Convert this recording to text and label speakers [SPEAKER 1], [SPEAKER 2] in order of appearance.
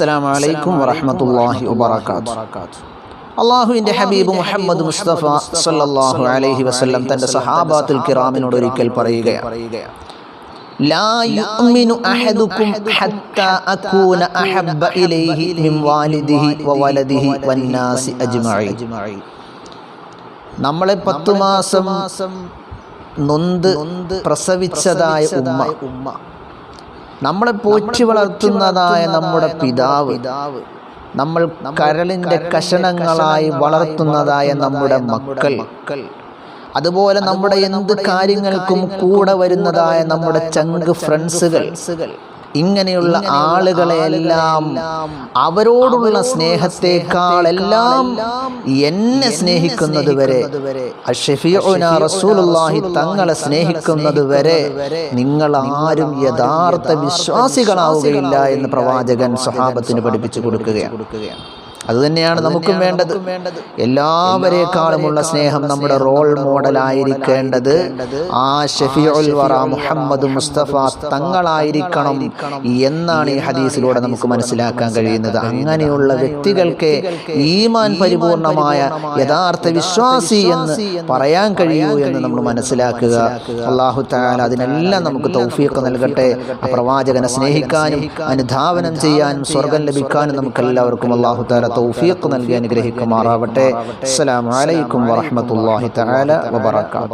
[SPEAKER 1] അസ്സലാമു അലൈക്കും വറഹ്മത്തുള്ളാഹി വബറകാതുഹു. അള്ളാഹുവിന്റെ ഹബീബ് മുഹമ്മദ് മുസ്തഫ സല്ലല്ലാഹു അലൈഹി വസല്ലം തന്റെ സഹാബാത്തുൽ കിറാമിനോട് ഒരിക്കൽ പറയുകയാണ്. നമ്മളെ പത്തു മാസം നൊന്ത് പ്രസവിച്ചതായ ഉമ്മ. നമ്മളെ പോച്ചു വളർത്തുന്നതായ നമ്മുടെ പിതാവ്. നമ്മൾ കരളിന്റെ കഷണങ്ങളായി വളർത്തുന്നതായ നമ്മുടെ മക്കൾ. അതുപോലെ നമ്മുടെ എന്ത് കാര്യങ്ങൾക്കും കൂടെ വരുന്നതായ നമ്മുടെ ചങ്ക് ഫ്രണ്ട്സുകൾ. ഇങ്ങനെയുള്ള ആളുകളെല്ലാം അവരോടുള്ള സ്നേഹത്തെക്കാളെല്ലാം എന്നെ സ്നേഹിക്കുന്നത് വരെ റസൂലുള്ളാഹി തങ്ങളെ സ്നേഹിക്കുന്നത് വരെ നിങ്ങൾ ആരും യഥാർത്ഥ വിശ്വാസികളാവുകയില്ല എന്ന് പ്രവാചകൻ സ്വഭാവത്തിന് പഠിപ്പിച്ചു കൊടുക്കുകയാണ്. അതുതന്നെയാണ് നമുക്കും വേണ്ടത്. എല്ലാവരെക്കാളുമുള്ള സ്നേഹം നമ്മുടെ റോൾ മോഡലായിരിക്കേണ്ടത് ആ ഷഫിഉൽ വറ മുഹമ്മദ് മുസ്തഫ തങ്ങളായിരിക്കണം എന്നാണ് ഈ ഹദീസിലൂടെ നമുക്ക് മനസ്സിലാക്കാൻ കഴിയുന്നത്. അങ്ങനെയുള്ള വ്യക്തികൾക്ക് ഈമാൻ പരിപൂർണമായ യഥാർത്ഥ വിശ്വാസി എന്ന് പറയാൻ കഴിയൂ എന്ന് നമ്മൾ മനസ്സിലാക്കുക. അള്ളാഹു താല അതിനെല്ലാം നമുക്ക് തൗഫീഖ് നൽകട്ടെ. പ്രവാചകനെ സ്നേഹിക്കാനും അനുധാവനം ചെയ്യാനും സ്വർഗം ലഭിക്കാനും നമുക്ക് എല്ലാവർക്കും അള്ളാഹു താല തൗഫീഖ് നൽകി അനുഗ്രഹിക്കുമാറാവട്ടെ. അസ്സലാമു അലൈക്കും വറഹ്മത്തുള്ളാഹി തആല വബറകാതുഹു.